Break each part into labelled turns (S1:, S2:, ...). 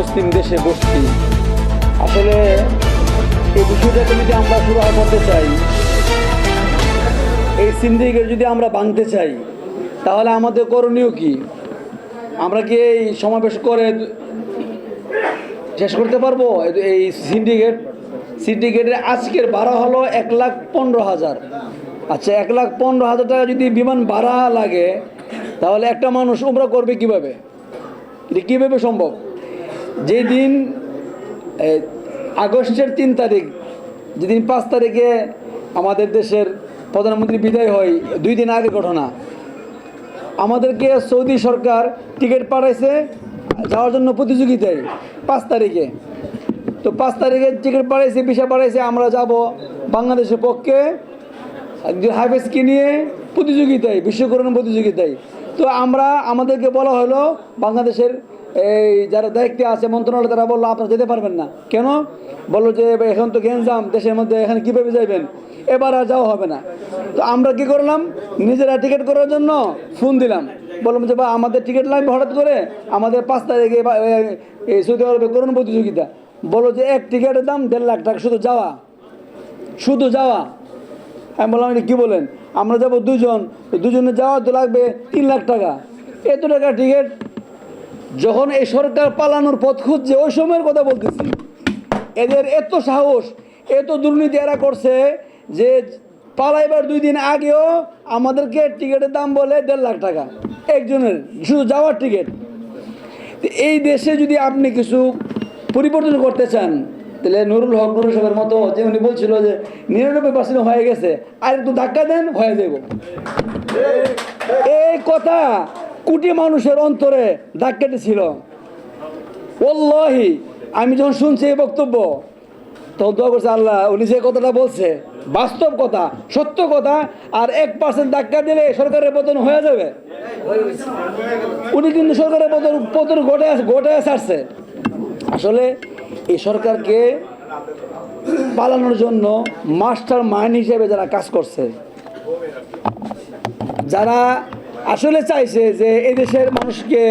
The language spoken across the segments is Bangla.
S1: মুসলিম দেশে বসতি আসলে এই বিষয়টাকে যদি আমরা শুরু করতে চাই, এই সিন্ডিকেট যদি আমরা ভাঙতে চাই, তাহলে আমাদের করণীয় কি? আমরা কি এই সমাবেশ করে শেষ করতে পারব? এই- সিন্ডিকেট, সিন্ডিকেটের আজকের ভাড়া হলো এক লাখ পনেরো হাজার। আচ্ছা এক লাখ পনেরো হাজার টাকা যদি বিমান ভাড়া লাগে, তাহলে একটা মানুষ উমরা করবে কীভাবে? কীভাবে সম্ভব? যেই দিন আগস্টের তিন তারিখ, যেদিন পাঁচ তারিখে আমাদের দেশের প্রধানমন্ত্রী বিদায় হয়, দুই দিন আগে ঘটনা। আমাদেরকে সৌদি সরকার টিকিট পাঠাইছে যাওয়ার জন্য প্রতিযোগিতায় পাঁচ তারিখে। তো পাঁচ তারিখে টিকিট পাঠাইছে, ভিসা পাঠাইছে, আমরা যাব বাংলাদেশের পক্ষে একজন হাফেজকে নিয়ে প্রতিযোগিতায়, বিশ্বকরণ প্রতিযোগিতায়। তো আমরা, আমাদেরকে বলা হলো, বাংলাদেশের এই যারা দায়িত্বে আছে, মন্ত্রণালয় তারা বলল, আপনারা যেতে পারবেন না। কেন? বলল যে, এখন তো গেঞ্জাম দেশের মধ্যে এখানে কীভাবে যাবেন এবার আর যাওয়া হবে না। তো আমরা কি করলাম? নিজেরা টিকিট করার জন্য ফোন দিলাম। বললাম যে বা আমাদের টিকিট লাগবে হঠাৎ করে। আমাদের পাঁচ তারিখে এই সৌদি আরবে করুন প্রতিযোগিতা। বলো যে, এক টিকিটের দাম দেড় লাখ টাকা, শুধু যাওয়া। শুধু যাওয়া। আমি বললাম এটা কী বলেন? আমরা যাব দুজন। দুজনে যাওয়া তো লাগবে তিন লাখ টাকা। এত টাকা টিকিট যখন এই সরকার পালানোর পথ খুঁজছে, ওই সময়ের কথা বলতেছি। এদের এত সাহস, এত দুর্নীতি এরা করছে যে পালাইবার দুই দিন আগেও আমাদেরকে টিকিটের দাম বলে দেড় লাখ টাকা, একজনের, শুধু যাওয়ার টিকিট। এই দেশে যদি আপনি কিছু পরিবর্তন করতে চান, তাহলে নুরুল হক নুরুল সাহেবের মতো যে উনি বলছিল যে নিরানব্বই পার্সেন্ট হয়ে গেছে, আর একটু ধাক্কা দেন, হয়ে যাব এই কথা কোটি মানুষের অন্তরে ধাক্কাটি ছিল ওল্লাহি, আমি যখন শুনছি এই বক্তব্য, তখন দোয়া করছে আল্লাহ, উনি যে কথাটা বলছে, বাস্তব কথা, সত্য কথা, আর এক পার্সেন্ট ধাক্কা দিলে সরকারের পতন হয়ে যাবে। উনি কিন্তু সরকারের পতন পতন ঘটে ঘটে ছাড়ছে। আসলে এই সরকারকে পালানোর জন্য মাস্টার মাইন্ড হিসেবে যারা কাজ করছে, যারা আসলে চাইছে যে এই দেশের মানুষকে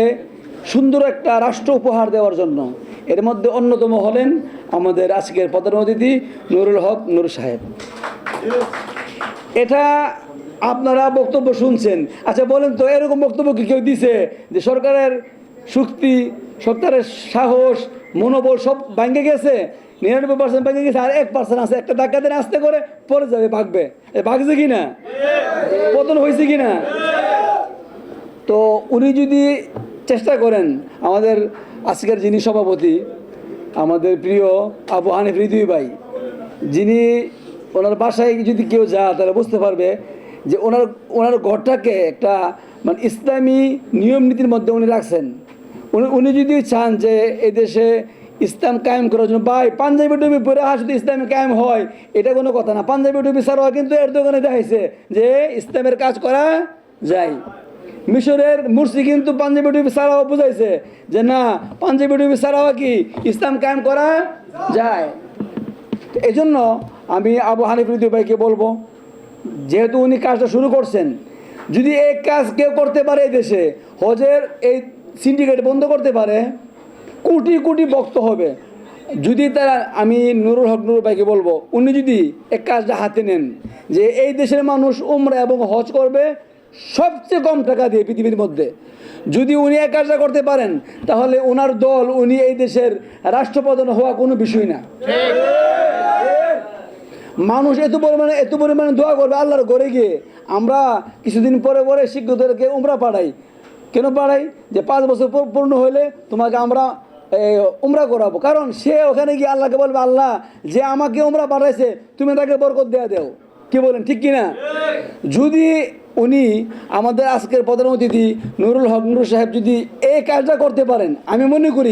S1: সুন্দর একটা রাষ্ট্র উপহার দেওয়ার জন্য। এর মধ্যে অন্যতম হলেন আমাদের আজকের প্রধান অতিথি নুরুল হক নুর সাহেব। এটা আপনারা বক্তব্য শুনছেন। আচ্ছা বলেন তো, এরকম বক্তব্য কি কেউ দিছে যে সরকারের শক্তি, সরকারের সাহস, মনোবল সব ভাঙ্গে গেছে? নিরানব্বই পার্সেন্ট ভেঙে গেছে, আর এক পার্সেন্ট আছে। একটা ধাক্কা আসতে করে, পরে যাবে, ভাগবে। ভাগছে কি না পতন হয়েছে কি না তো উনি যদি চেষ্টা করেন, আমাদের আজকের যিনি সভাপতি, আমাদের প্রিয় আবু হানিফ হৃদয় ভাই, যিনি ওনার বাসায় যদি কেউ যায়, তাহলে বুঝতে পারবে যে ওনার ওনার ঘরটাকে একটা মানে ইসলামী নিয়ম নীতির মধ্যে উনি রাখছেন। উনি উনি যদি চান যে এই দেশে ইসলাম কায়েম করার জন্য, ভাই, পাঞ্জাবি টুপি পরে আসে যদি ইসলামে কায়েম হয়, এটা কোনো কথা না। পাঞ্জাবি টুপি ছাড়াও কিন্তু এর দোকানে দেখাইছে যে ইসলামের কাজ করা যায়। মিশরের মুর্শি কিন্তু পাঞ্জাবি টুপি ছাড়াও বুঝাইছে যে না, পাঞ্জাবি টুপি ছাড়াও কি ইসলাম কায়েম করা যায়? এই জন্য আমি আবু হানিফ ভাইকে বলব, যেহেতু উনি কাজটা শুরু করছেন, যদি এই কাজ কেউ করতে পারে এই দেশে, হজের এই সিন্ডিকেট বন্ধ করতে পারে, কোটি কোটি ভক্ত হবে। যদি তারা, আমি নুরুল হক নুরুল ভাইকে বলব, উনি যদি এক কাজটা হাতে নেন, যে এই দেশের মানুষ উমরা এবং হজ করবে সবচেয়ে কম টাকা দিয়ে পৃথিবীর মধ্যে। যদি উনি এক কাজটা করতে পারেন, তাহলে ওনার দল, উনি এই দেশের রাষ্ট্রপ্রধান হওয়া কোনো বিষয় না। মানুষ এত পরিমাণে এত পরিমাণে দোয়া করবে আল্লাহর ঘরে গিয়ে। আমরা কিছুদিন পরে পরে শিক্ষকদেরকে উমরা পাঠাই। কেন পাঠাই? যে পাঁচ বছর পূর্ণ হলে তোমাকে আমরা উমরা করাবো। কারণ সে ওখানে গিয়ে আল্লাহকে বলবে, আল্লাহ, যে আমাকে উমরা পাঠাইছে, তুমি তাকে বরকত দেয়া দেও। কি বলেন, ঠিক কিনা? যদি উনি আমাদের আজকের প্রধান অতিথি নুরুল হক নুর সাহেব যদি এই কাজটা করতে পারেন, আমি মনে করি